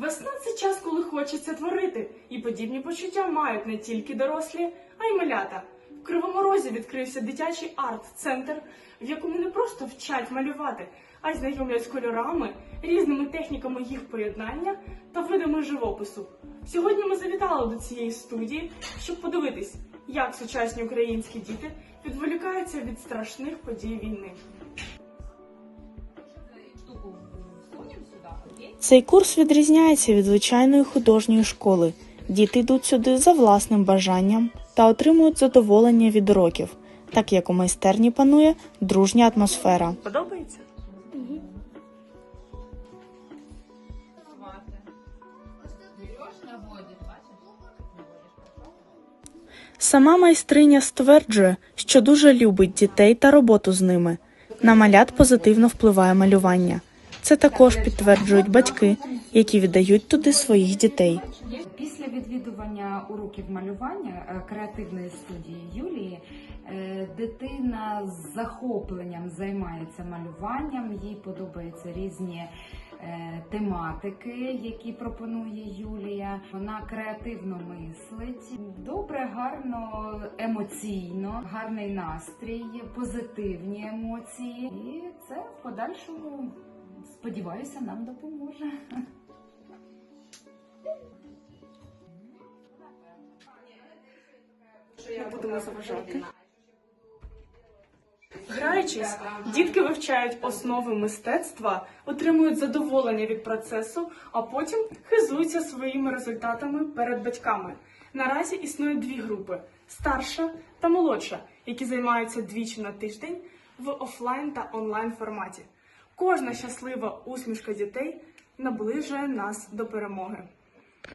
Весна це час, коли хочеться творити, і подібні почуття мають не тільки дорослі, а й малята. В Кривому Розі відкрився дитячий арт-центр, в якому не просто вчать малювати, а й знайомлять з кольорами, різними техніками їх поєднання та видами живопису. Сьогодні ми завітали до цієї студії, щоб подивитись, як сучасні українські діти відволікаються від страшних подій війни. Цей курс відрізняється від звичайної художньої школи. Діти йдуть сюди за власним бажанням та отримують задоволення від уроків, так як у майстерні панує дружня атмосфера. Подобається? Сама майстриня стверджує, що дуже любить дітей та роботу з ними. На малят позитивно впливає малювання. Це також підтверджують батьки, які віддають туди своїх дітей. Після відвідування уроків малювання е, креативної студії Юлії е, дитина з захопленням займається малюванням. Їй подобаються різні е, тематики, які пропонує Юлія. Вона креативно мислить, добре, гарно, емоційно, гарний настрій, позитивні емоції, і це в подальшому сподіваюся нам допоможе. Не будемо заважати. Граючись, дітки вивчають основи мистецтва, отримують задоволення від процесу, а потім хизуються своїми результатами перед батьками. Наразі існує дві групи: старша та молодша, які займаються двічі на тиждень в офлайн та онлайн форматі. Кожна щаслива усмішка дітей наближує нас до перемоги.